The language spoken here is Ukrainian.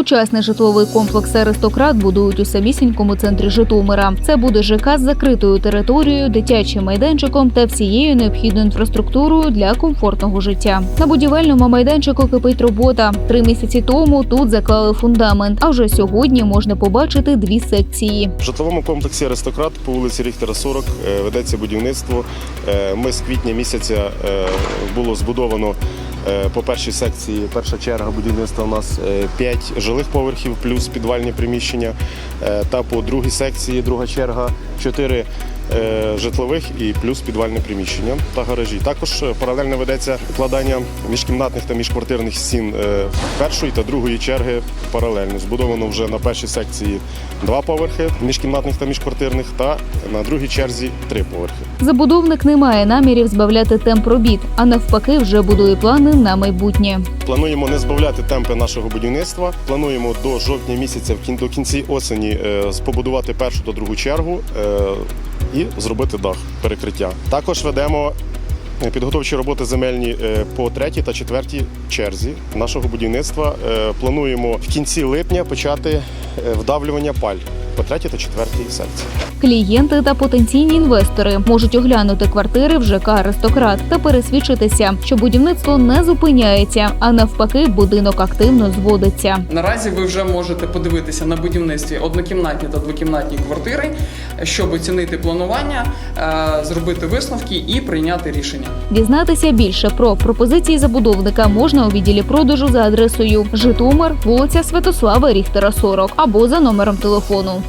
Сучасний житловий комплекс Аристократ будують у самісінькому центрі Житомира. Це буде ЖК з закритою територією, дитячим майданчиком та всією необхідною інфраструктурою для комфортного життя. На будівельному майданчику кипить робота. Три місяці тому тут заклали фундамент. А вже сьогодні можна побачити дві секції. В житловому комплексі Аристократ по вулиці Ріхтера 40 е, ведеться будівництво. Е, Ми з квітня місяця е, було збудовано по першій секції. Перша черга будівництва у нас 5 жилих поверхів плюс підвальні приміщення. Е, Та по другій секції, друга черга 4 житлових і плюс підвальне приміщення та гаражі. Також е, паралельно ведеться укладання міжкімнатних та міжквартирних стін е, першої та другої черги паралельно. Збудовано вже на першій секції два поверхи міжкімнатних та міжквартирних, та на другій черзі три поверхи. Забудовник не має намірів збавляти темп робіт, а навпаки, вже будує плани на майбутнє. Плануємо не збавляти темпи нашого будівництва. Плануємо до жовтня місяця до кінці осені е, побудувати першу та другу чергу е, і зробити дах перекриття. Також ведемо. е, Підготовчі роботи земельні е, по третій та четвертій черзі нашого будівництва. Е, Плануємо в кінці липня почати вдавлювання паль по третій та четвертій секції. Клієнти та потенційні інвестори можуть оглянути квартири в ЖК Аристократ та пересвідчитися, що будівництво не зупиняється, а навпаки, будинок активно зводиться. Наразі ви вже можете подивитися на будівництві однокімнатні та двокімнатні квартири, щоб оцінити планування, е, зробити висновки і прийняти рішення. Дізнатися більше про пропозиції забудовника можна у відділі продажу за адресою Житомир, вулиця Святослава Ріхтера 40 або за номером телефону